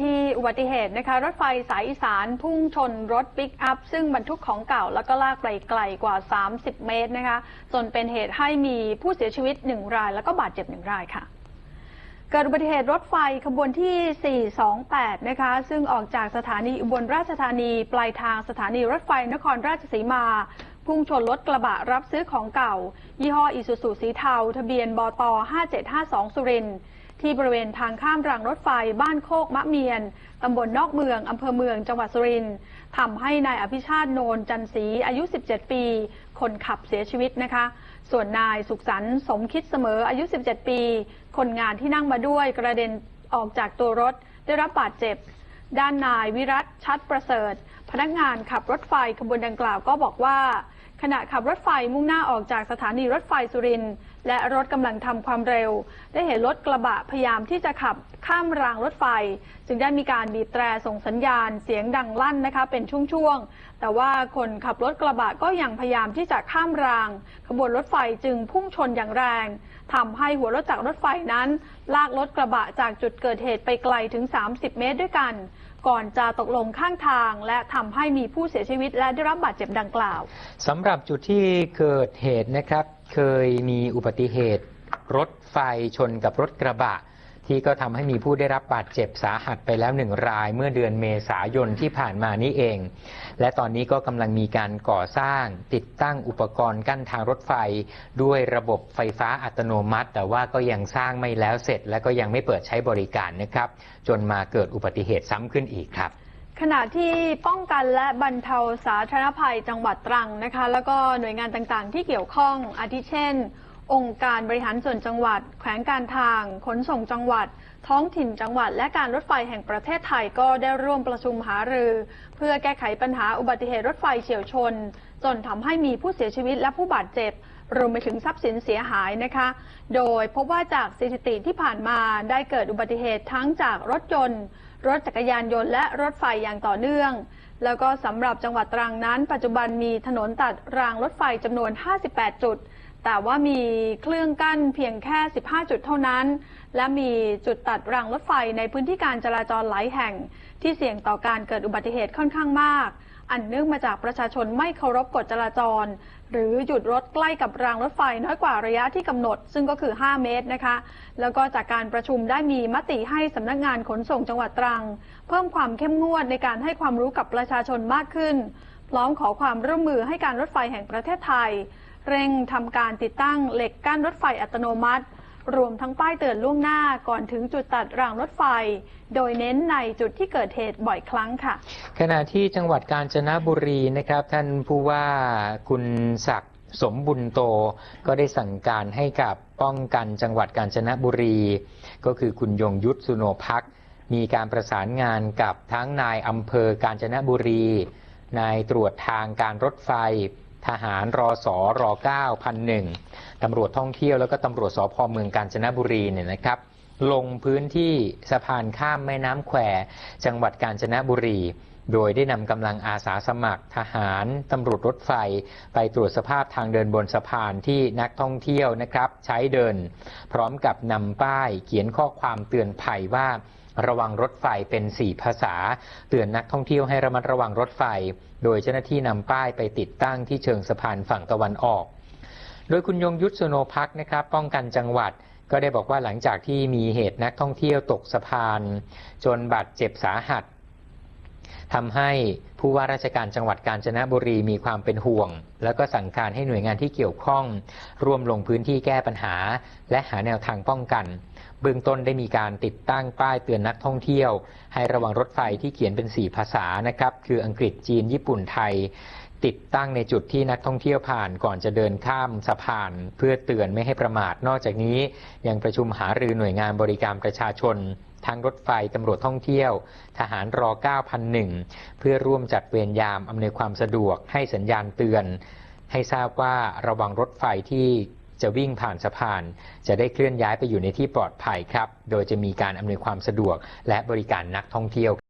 ที่อุบัติเหตุนะคะ รถไฟสายอีสานพุ่งชนรถปิกอัพ ซึ่งบรรทุกของเก่าแล้วก็ลากไปไกลกว่า 30 เมตรนะคะ จนเป็นเหตุให้มีผู้เสียชีวิต 1 ราย แล้วก็บาดเจ็บ 1 รายค่ะเกิดอุบัติเหตุรถไฟขบวนที่ 428 นะคะ ซึ่งออกจากสถานีอุบลราชธานี ปลายทางสถานีรถไฟนครราชสีมา พุ่งชนรถกระบะรับซื้อของเก่า ยี่ห้ออิสุสุสีเทา ทะเบียนบต5752 สุรินทร์ที่บริเวณทางข้ามรางรถไฟบ้านโคกมะเมียน ตำบลนอกเมือง อำเภอเมือง จังหวัดสุรินทร์ทำให้นายอภิชาติโนนจันศรีอายุ 17 ปี คนขับเสียชีวิตนะคะ ส่วนนายสุขสันต์สมคิดเสมออายุ 17 ปี คนงานที่นั่งมาด้วยกระเด็นออกจากตัวรถได้รับบาดเจ็บ ด้านนายวิรัตชัดประเสริฐ พนักงานขับรถไฟขบวนดังกล่าวก็บอกว่า ขณะขับรถไฟมุ่งหน้าออกจากสถานีรถไฟสุรินทร์และรถกำลังทำความเร็ว ได้เห็นรถกระบะพยายามที่จะขับข้ามรางรถไฟ จึงได้มีการบีบแตรส่งสัญญาณเสียงดังลั่นนะคะเป็นช่วงๆ แต่ว่าคนขับรถกระบะก็ยังพยายามที่จะข้ามราง ขบวนรถไฟจึงพุ่งชนอย่างแรงทำให้หัวรถจักรรถไฟนั้น ลากรถกระบะจากจุดเกิดเหตุไปไกลถึง 30 เมตรด้วยกัน ก่อนจะตกลงข้างทาง และทำให้มีผู้เสียชีวิต และได้รับบาดเจ็บดังกล่าวสำหรับจุดที่เกิดเหตุนะครับ เคยมีอุบัติเหตุ รถไฟชนกับรถกระบะ ที่ก็ทำให้มีผู้ได้รับบาดเจ็บสาหัสไปแล้วหนึ่งราย เมื่อเดือนเมษายนที่ผ่านมานี้เอง และตอนนี้ก็กำลังมีการก่อสร้าง ติดตั้งอุปกรณ์กั้นทางรถไฟ ด้วยระบบไฟฟ้าอัตโนมัติ แต่ว่าก็ยังสร้างไม่แล้วเสร็จ และก็ยังไม่เปิดใช้บริการนะครับ จนมาเกิดอุบัติเหตุซ้ำขึ้นอีกครับขณะที่ป้องกันและบรรเทาสาธารณภัยจังหวัดตรังนะคะ แล้วก็หน่วยงานต่างๆ ที่เกี่ยวข้องอาทิเช่น องค์การบริหารส่วนจังหวัด แขวงการทาง ขนส่งจังหวัด ท้องถิ่นจังหวัด และการรถไฟแห่งประเทศไทยก็ได้ร่วมประชุมหารือ เพื่อแก้ไขปัญหาอุบัติเหตุรถไฟเฉียวชน จนทำให้มีผู้เสียชีวิตและผู้บาดเจ็บรวมไปถึงทรัพย์สินเสียหายนะคะ โดยพบว่าจากสถิติที่ผ่านมาได้เกิดอุบัติเหตุทั้งจากรถยนต์ รถจักรยานยนต์และรถไฟอย่างต่อเนื่อง แล้วก็สำหรับจังหวัดตรังนั้น ปัจจุบันมีถนนตัดรางรถไฟจำนวน 58 จุด แต่ว่ามีเครื่องกั้นเพียงแค่ 15 จุดเท่านั้น และมีจุดตัดรางรถไฟในพื้นที่การจราจรหลายแห่ง ที่เสี่ยงต่อการเกิดอุบัติเหตุค่อนข้างมาก อันเนื่องมาจากประชาชนไม่เคารพกฎจราจร หรือหยุดรถใกล้กับรางรถไฟน้อยกว่าระยะที่กำหนด ซึ่งก็คือ 5 เมตรนะคะ แล้วก็จากการประชุมได้มีมติให้สำนักงานขนส่งจังหวัดตรัง เพิ่มความเข้มงวดในการให้ความรู้กับประชาชนมากขึ้น พร้อมขอความร่วมมือให้การรถไฟแห่งประเทศไทย เร่งทำการติดตั้งเหล็กกั้นรถไฟอัตโนมัติ รวมทั้งป้ายเตือนล่วงหน้าก่อนถึงจุดตัดรางรถไฟ โดยเน้นในจุดที่เกิดเหตุบ่อยครั้งค่ะ ขณะที่จังหวัดกาญจนบุรีนะครับท่านผู้ว่าคุณศักดิ์สมบุญโตก็ได้สั่งการให้กับป้องกันจังหวัดกาญจนบุรี ก็คือคุณยงยุทธสุโนพักมีการประสานงานกับทั้งนายอำเภอกาญจนบุรี นายตรวจทางการรถไฟ ทหารรอสอรอ9พันหนึ่งตำรวจท่องเที่ยวแล้วก็ตำรวจสพเมืองกาญจนบุรีเนี่ยนะครับ ลงพื้นที่สะพานข้ามแม่น้ำแควจังหวัดกาญจนบุรี โดยได้นำกำลังอาสาสมัครทหารตำรวจรถไฟ ไปตรวจสภาพทางเดินบนสะพานที่นักท่องเที่ยวนะครับ ใช้เดิน พร้อมกับนำป้ายเขียนข้อความเตือนภัยว่า ระวังรถไฟเป็น 4 ภาษา เตือนนักท่องเที่ยวให้ระมัดระวังรถไฟ โดยเจ้าหน้าที่นำป้ายไปติดตั้งที่เชิงสะพานฝั่งตะวันออก โดยคุณยงยุทธสุโนพักนะครับ ป้องกันจังหวัดก็ได้บอกว่าหลังจากที่มีเหตุนักท่องเที่ยวตกสะพาน จนบาดเจ็บสาหัส ทำให้ผู้ว่าราชการจังหวัดกาญจนบุรีมีความเป็นห่วง แล้วก็สั่งการให้หน่วยงานที่เกี่ยวข้อง ร่วมลงพื้นที่แก้ปัญหา และหาแนวทางป้องกัน เบื้องต้นได้มีการติดตั้งป้ายเตือนนักท่องเที่ยว ให้ระวังรถไฟที่เขียนเป็น 4 ภาษานะครับ คืออังกฤษจีน ญี่ปุ่นไทย ติดตั้งในจุดที่นักท่องเที่ยวผ่านก่อนจะเดินข้ามสะพาน เพื่อเตือนไม่ให้ประมาทนอกจากนี้ ยังประชุมหารือหน่วยงานบริการประชาชน ทั้งรถไฟตำรวจท่องเที่ยว ทหารรอ 9,001 เพื่อร่วมจัดเวรยามอำนวยความสะดวกให้สัญญาณเตือน ให้ทราบว่าระวังรถไฟที่จะวิ่งผ่านสะพาน จะได้เคลื่อนย้ายไปอยู่ในที่ปลอดภัยครับ โดยจะมีการอำนวยความสะดวก และบริการนักท่องเที่ยว